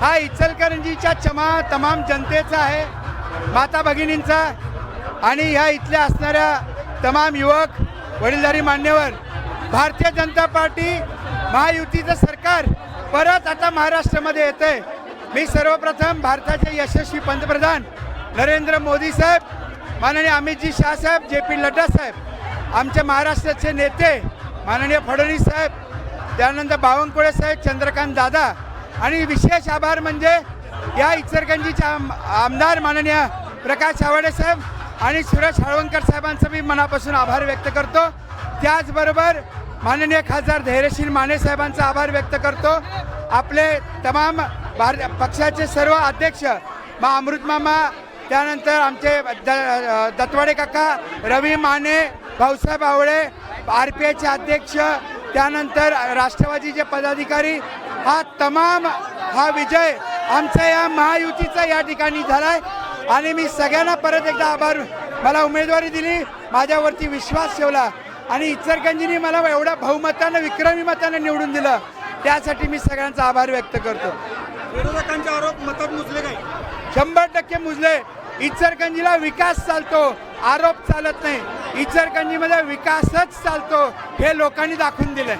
हा इचलकरंजीच्या क्षमा तमाम जनतेचा आहे माता भगिनींचा आणि ह्या इथल्या असणाऱ्या तमाम युवक वडीलधारी मान्यवर भारतीय जनता पार्टी महायुतीचं सरकार परत आता महाराष्ट्रामध्ये येते मी सर्वप्रथम भारताचे यशस्वी पंतप्रधान नरेंद्र मोदी साहेब माननीय अमितजी शाह साहेब जे पी नड्डा साहेब आमचे महाराष्ट्राचे नेते माननीय फडणवीस साहेब त्यानंतर बावनकुळे साहेब चंद्रकांत दादा आणि विशेष आभार म्हणजे या इचलकरंजीचे आम आमदार माननीय प्रकाश आवाडे साहेब आणि सुरेश हळवणकर साहेबांचा मी मनापासून आभार व्यक्त करतो. त्याचबरोबर माननीय खासदार धैर्यशील माने साहेबांचा आभार व्यक्त करतो. आपले तमाम भार पक्षाचे सर्व अध्यक्ष मा अमृतमामा त्यानंतर आमचे द दत्तवाडे काका Ravi Mane Bhausaheb Awale R P I अध्यक्ष त्यानंतर राष्ट्रवादीचे पदाधिकारी हा तमाम हा विजय आमच्या या महायुतीचा या ठिकाणी झालाय. आणि मी सगळ्यांना परत एकदा आभार मला उमेदवारी दिली माझ्यावरती विश्वास ठेवला. आणि इचलकरंजीने मला एवढ्या बहुमतानं विक्रमी मतानं निवडून दिलं त्यासाठी मी सगळ्यांचा आभार व्यक्त करतो. विरोधकांचे आरोप मतात मुचले काय? शंभर टक्के मुजले. इचलकरंजीला विकास चालतो. आरोप चालत नाही. इचलकरंजीमध्ये विकासच चालतो हे लोकांनी दाखवून दिलंय.